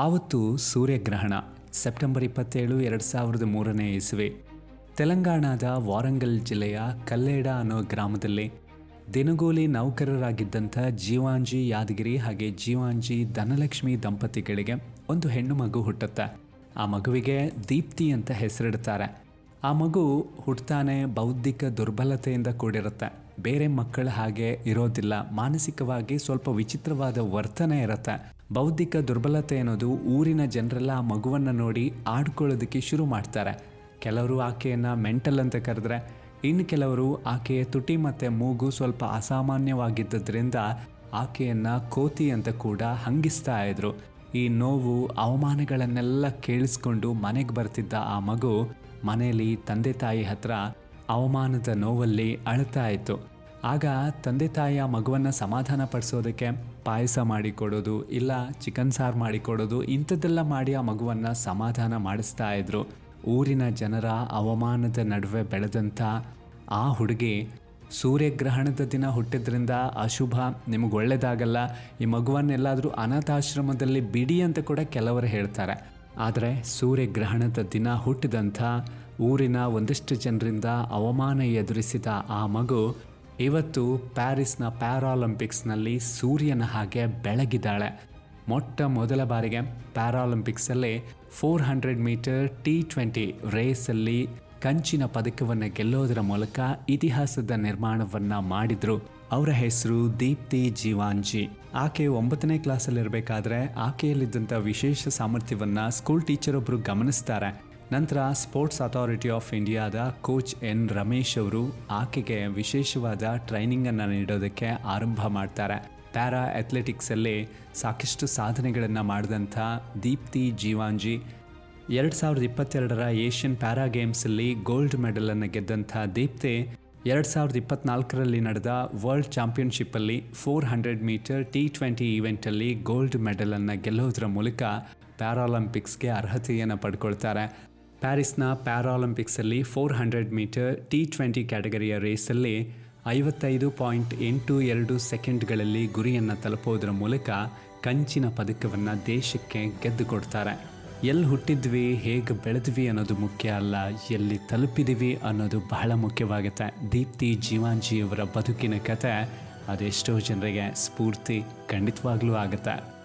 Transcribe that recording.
ಆವತ್ತು ಸೂರ್ಯಗ್ರಹಣ, ಸೆಪ್ಟೆಂಬರ್ ಇಪ್ಪತ್ತೇಳು, ಎರಡು ಸಾವಿರದ ಮೂರನೇ ಇಸುವೆ. ತೆಲಂಗಾಣದ ವಾರಂಗಲ್ ಜಿಲ್ಲೆಯ ಕಲ್ಲೇಡ ಅನ್ನೋ ಗ್ರಾಮದಲ್ಲಿ ದಿನಗೂಲಿ ನೌಕರರಾಗಿದ್ದಂಥ ಜೀವಾಂಜಿ ಯಾದಗಿರಿ ಹಾಗೆ ಜೀವಾಂಜಿ ಧನಲಕ್ಷ್ಮಿ ದಂಪತಿಗಳಿಗೆ ಒಂದು ಹೆಣ್ಣು ಮಗು ಹುಟ್ಟುತ್ತೆ. ಆ ಮಗುವಿಗೆ ದೀಪ್ತಿ ಅಂತ ಹೆಸರಿಡ್ತಾರೆ. ಆ ಮಗು ಹುಟ್ತಾನೆ ಬೌದ್ಧಿಕ ದುರ್ಬಲತೆಯಿಂದ ಕೂಡಿರುತ್ತೆ. ಬೇರೆ ಮಕ್ಕಳ ಹಾಗೆ ಇರೋದಿಲ್ಲ. ಮಾನಸಿಕವಾಗಿ ಸ್ವಲ್ಪ ವಿಚಿತ್ರವಾದ ವರ್ತನೆ ಇರುತ್ತೆ. ಬೌದ್ಧಿಕ ದುರ್ಬಲತೆ ಅನ್ನೋದು ಊರಿನ ಜನರೆಲ್ಲ ಆ ಮಗುವನ್ನು ನೋಡಿ ಆಡ್ಕೊಳ್ಳೋದಕ್ಕೆ ಶುರು ಮಾಡ್ತಾರೆ. ಕೆಲವರು ಆಕೆಯನ್ನು ಮೆಂಟಲ್ ಅಂತ ಕರೆದ್ರೆ, ಇನ್ನು ಕೆಲವರು ಆಕೆಯ ತುಟಿ ಮತ್ತು ಮೂಗು ಸ್ವಲ್ಪ ಅಸಾಮಾನ್ಯವಾಗಿದ್ದರಿಂದ ಆಕೆಯನ್ನು ಕೋತಿ ಅಂತ ಕೂಡ ಹಂಗಿಸ್ತಾ ಇದ್ರು. ಈ ನೋವು ಅವಮಾನಗಳನ್ನೆಲ್ಲ ಕೇಳಿಸ್ಕೊಂಡು ಮನೆಗೆ ಬರ್ತಿದ್ದ ಆ ಮಗು ಮನೆಯಲ್ಲಿ ತಂದೆ ತಾಯಿ ಹತ್ರ ಅವಮಾನದ ನೋವಲ್ಲಿ ಅಳ್ತಾ ಇತ್ತು. ಆಗ ತಂದೆ ತಾಯಿಯ ಮಗುವನ್ನು ಸಮಾಧಾನ ಪಡಿಸೋದಕ್ಕೆ ಪಾಯಸ ಮಾಡಿಕೊಡೋದು ಇಲ್ಲ ಚಿಕನ್ ಸಾರು ಮಾಡಿಕೊಡೋದು ಇಂಥದ್ದೆಲ್ಲ ಮಾಡಿ ಆ ಮಗುವನ್ನು ಸಮಾಧಾನ ಮಾಡಿಸ್ತಾ ಇದ್ರು. ಊರಿನ ಜನರ ಅವಮಾನದ ನಡುವೆ ಬೆಳೆದಂಥ ಆ ಹುಡುಗಿ ಸೂರ್ಯಗ್ರಹಣದ ದಿನ ಹುಟ್ಟಿದ್ರಿಂದ ಅಶುಭ, ನಿಮಗೆ ಒಳ್ಳೇದಾಗಲ್ಲ, ಈ ಮಗುವನ್ನೆಲ್ಲಾದರೂ ಅನಾಥಾಶ್ರಮದಲ್ಲಿ ಬಿಡಿ ಅಂತ ಕೂಡ ಕೆಲವರು ಹೇಳ್ತಾರೆ. ಆದರೆ ಸೂರ್ಯಗ್ರಹಣದ ದಿನ ಹುಟ್ಟಿದಂಥ ಊರಿನ ಒಂದಿಷ್ಟು ಜನರಿಂದ ಅವಮಾನ ಎದುರಿಸಿದ ಆ ಮಗು ಇವತ್ತು ಪ್ಯಾರಿಸ್ನ ಪ್ಯಾರಾಲಿಂಪಿಕ್ಸ್ನಲ್ಲಿ ಸೂರ್ಯನ ಹಾಗೆ ಬೆಳಗಿದ್ದಾಳೆ. ಮೊಟ್ಟ ಮೊದಲ ಬಾರಿಗೆ ಪ್ಯಾರಾಲಂಪಿಕ್ಸಲ್ಲಿ four hundred metre T twenty ರೇಸಲ್ಲಿ ಕಂಚಿನ ಪದಕವನ್ನು ಗೆಲ್ಲೋದರ ಮೂಲಕ ಇತಿಹಾಸದ ನಿರ್ಮಾಣವನ್ನು ಮಾಡಿದ್ರು. ಅವರ ಹೆಸರು ದೀಪ್ತಿ ಜೀವಾಂಜಿ ಆಕೆ ಒಂಬತ್ತನೇ ಕ್ಲಾಸಲ್ಲಿರಬೇಕಾದ್ರೆ ಆಕೆಯಲ್ಲಿದ್ದಂಥ ವಿಶೇಷ ಸಾಮರ್ಥ್ಯವನ್ನು ಸ್ಕೂಲ್ ಟೀಚರ್ ಒಬ್ಬರು ಗಮನಿಸ್ತಾರೆ. ನಂತರ ಸ್ಪೋರ್ಟ್ಸ್ ಅಥಾರಿಟಿ ಆಫ್ ಇಂಡಿಯಾದ ಕೋಚ್ ಎನ್ ರಮೇಶ್ ಅವರು ಆಕೆಗೆ ವಿಶೇಷವಾದ ಟ್ರೈನಿಂಗನ್ನು ನೀಡೋದಕ್ಕೆ ಆರಂಭ ಮಾಡ್ತಾರೆ. ಪ್ಯಾರಾ ಅಥ್ಲೆಟಿಕ್ಸಲ್ಲಿ ಸಾಕಷ್ಟು ಸಾಧನೆಗಳನ್ನು ಮಾಡಿದಂಥ ದೀಪ್ತಿ ಜೀವಾಂಜಿ ಎರಡು ಸಾವಿರದ ಇಪ್ಪತ್ತೆರಡರ ಏಷ್ಯನ್ ಪ್ಯಾರಾ ಗೇಮ್ಸಲ್ಲಿ ಗೋಲ್ಡ್ ಮೆಡಲನ್ನು ಗೆದ್ದಂಥ ದೀಪ್ತಿ ಎರಡು ಸಾವಿರದ ಇಪ್ಪತ್ನಾಲ್ಕರಲ್ಲಿ ನಡೆದ world ಚಾಂಪಿಯನ್ಶಿಪ್ಪಲ್ಲಿ four hundred metre T twenty ಈವೆಂಟಲ್ಲಿ gold ಮೆಡಲನ್ನು ಗೆಲ್ಲೋದ್ರ ಮೂಲಕ ಪ್ಯಾರಾಲಂಪಿಕ್ಸ್ಗೆ ಅರ್ಹತೆಯನ್ನು ಪಡ್ಕೊಳ್ತಾರೆ. ಪ್ಯಾರಿಸ್ನ ಪ್ಯಾರಾಲಂಪಿಕ್ಸಲ್ಲಿ four hundred metre T twenty ಕ್ಯಾಟಗರಿಯ ರೇಸಲ್ಲಿ ಐವತ್ತೈದು ಪಾಯಿಂಟ್ ಎಂಟು ಎರಡು ಸೆಕೆಂಡ್ಗಳಲ್ಲಿ ಗುರಿಯನ್ನು ತಲುಪೋದ್ರ ಮೂಲಕ ಕಂಚಿನ ಪದಕವನ್ನು ದೇಶಕ್ಕೆ ಗೆದ್ದು ಕೊಡ್ತಾರೆ ಎಲ್ಲಿ ಹುಟ್ಟಿದ್ವಿ, ಹೇಗೆ ಬೆಳೆದ್ವಿ ಅನ್ನೋದು ಮುಖ್ಯ ಅಲ್ಲ, ಎಲ್ಲಿ ತಲುಪಿದ್ವಿ ಅನ್ನೋದು ಬಹಳ ಮುಖ್ಯವಾಗುತ್ತೆ. ದೀಪ್ತಿ ಜೀವಾಂಜಿಯವರ ಬದುಕಿನ ಕತೆ ಅದೆಷ್ಟೋ ಜನರಿಗೆ ಸ್ಫೂರ್ತಿ ಖಂಡಿತವಾಗ್ಲೂ ಆಗುತ್ತೆ.